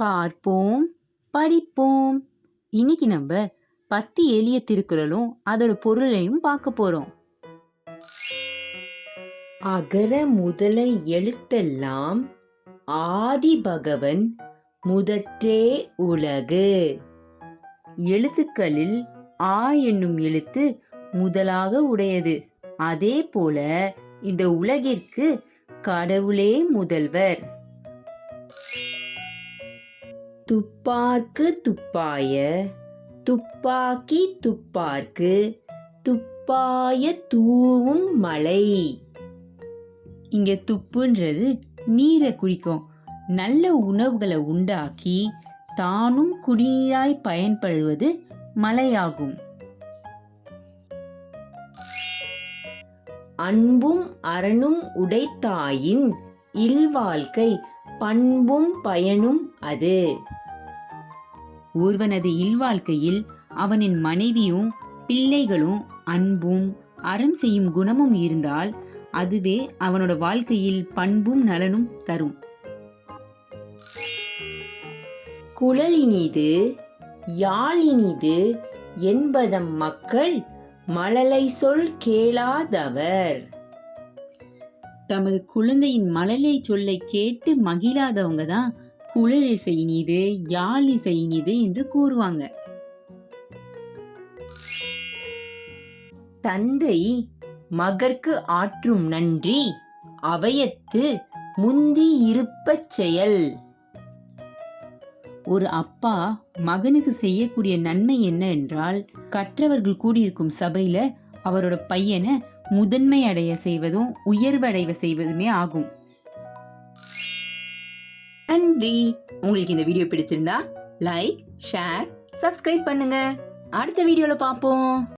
பார்ப்போம் படிப்போம். இன்னைக்கு நம்ம பத்து எளிய திருக்குறளும் அதோட பொருளையும் பார்க்க போறோம். அகர முதல எழுத்தெல்லாம் ஆதி பகவன் முதற்றே உலகு. எழுத்துக்களில் ஆ என்னும் எழுத்து முதலாக உடையது. அதே போல இந்த உலகிற்கு கடவுளே முதல்வர். துப்பார்க்கு துப்பாய துப்பாக்கி துப்பார்க்கு துப்பாய தூவும் மலை. இங்கே துப்புன்றது நீரை குடிக்கும். நல்ல உணவுகளை உண்டாக்கி தானும் குடிநீராய் பயன்படுவது மழையாகும் அன்பும் அரணும் உடைத்தாயின் இல்வாழ்க்கை பண்பும் பயனும் அது. ஒருவனது இல்வாழ்க்கையில் அவனின் மனைவியும் பிள்ளைகளும் அன்பும் அறம் செய்யும் குணமும் இருந்தால் அதுவே அவனோட வாழ்க்கையில் பண்பும் நலனும் தரும். குழலினிது யாழினிது என்பதம் மக்கள் மழலை சொல் கேளாதவர். தமது குழந்தையின் மழலை சொல்லை கேட்டு மகிழாதவங்க தான் குழலிசை இசை இனிது யாழ் இசை இனிது என்று கூறுவாங்க. தந்தை மகற்கு ஆற்றும் நன்றி அவையத்து முந்தி இருப்பச் செயல். ஒரு அப்பா மகனுக்கு செய்யக்கூடிய நன்மை என்ன என்றால் கற்றவர்கள் கூடியிருக்கும் சபையில அவரோட பையனை முதன்மை அடைய செய்வதும் உயர்வடைவ செய்வதுமே ஆகும். நன்றி. உங்களுக்கு இந்த வீடியோ பிடிச்சிருந்தா லைக் ஷேர் சப்ஸ்கிரைப் பண்ணுங்க. அடுத்த வீடியோல பார்ப்போம்